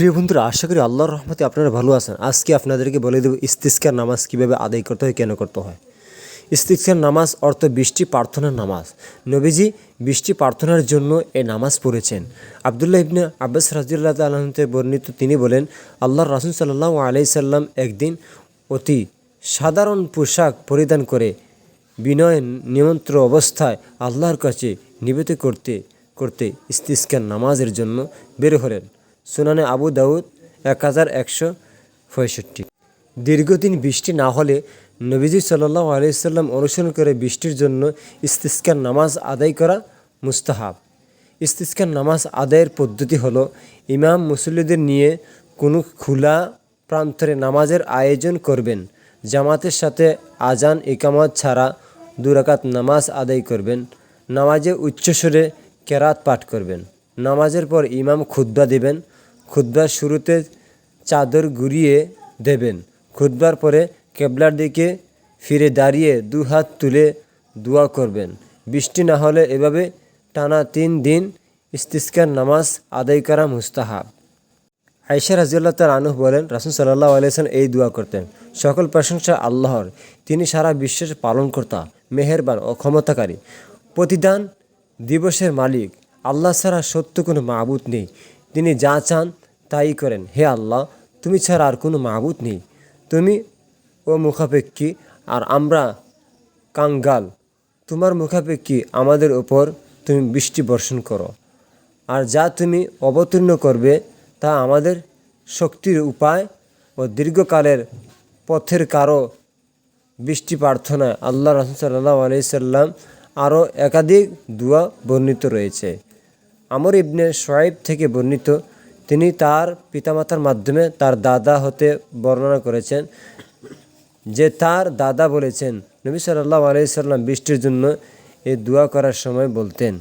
প্রিয় বন্ধুরা, আশা করি আল্লাহর রহমতে আপনারা ভালো আছেন। আজকে আপনাদেরকে বলে দেবো, ইস্তিস্কার নামাজ কীভাবে আদায় করতে হয়, কেন করতে হয়? ইস্তিস্কার নামাজ অর্থ বৃষ্টি প্রার্থনার নামাজ। নবীজি বৃষ্টি প্রার্থনার জন্য এই নামাজ পড়েছেন। আবদুল্লাহ ইবনে আব্বাস রাজিউল্লাহ তালতে বর্ণিত তিনি বলেন, আল্লাহর রাসুল সাল্লাহ আলাই সাল্লাম একদিন অতি সাধারণ পোশাক পরিধান করে বিনয় নিমন্ত্র অবস্থায় আল্লাহর কাছে নিবেদিত করতে করতে ইস্তিস্কার নামাজের জন্য বের হলেন। সুনানে আবু দাউদ এক হাজার একশো পঁয়ষট্টি। দীর্ঘদিন বৃষ্টি না হলে নবীজি সাল্লাহ আলাইসাল্লাম অনুসরণ করে বৃষ্টির জন্য ইস্তিস্কার নামাজ আদায় করা মুস্তাহাব। ইস্তিস্কার নামাজ আদায়ের পদ্ধতি হলো, ইমাম মুসল্লিদের নিয়ে কোনো খোলা প্রান্তরে নামাজের আয়োজন করবেন, জামাতের সাথে আজান ইকামত ছাড়া দুরাকাত নামাজ আদায় করবেন, নামাজে উচ্চস্বরে কেরাত পাঠ করবেন, নামাজের পর ইমাম খুদ্া দেবেন খুদ্বার শুরুতে চাদর ঘুরিয়ে দেবেন। খুদ্বার পরে কেবলার দিকে ফিরে দাঁড়িয়ে দু হাত তুলে দোয়া করবেন। বৃষ্টি না হলে এভাবে টানা তিন দিন ইস্তিস্কার নামাজ আদায় করা মুস্তাহাব। আয়সা রাজিউল্লাহ তার আনুহ বলেন, রাসুল সাল্লাহ আলিয়ান এই দোয়া করতেন, সকল প্রশংসা আল্লাহর। তিনি সারা বিশ্বের পালনকর্তা, মেহেরবান ও ক্ষমতাকারী। প্রতিদান দিবসের মালিক। আল্লাহ ছাড়া সত্য কোনো মাহবুদ নেই। তিনি যা চান তাই করেন। হে আল্লাহ, তুমি ছাড়া আর কোনো মাহবুদ নেই। তুমি ও মুখাপেক্ষী, আর আমরা কাঙ্গাল। তোমার মুখাপেক্ষী আমাদের ওপর তুমি বৃষ্টি বর্ষণ করো। আর যা তুমি অবতীর্ণ করবে, তা আমাদের শক্তির উপায় ও দীর্ঘকালের পথের কারও বৃষ্টি প্রার্থনায় আল্লাহ রসুল সাল্লাহ আলাইসাল্লাম আরও একাধিক দোয়া বর্ণিত রয়েছে। আমর ইবনে সোয়াইব থেকে বর্ণিত, তিনি তার পিতামাতার মাধ্যমে তার দাদা হতে বর্ণনা করেছেন, যে তার দাদা বলেছেন, নবী সাল্লাহ আলাইসাল্লাম বৃষ্টির জন্য এই দোয়া করার সময় বলতেন।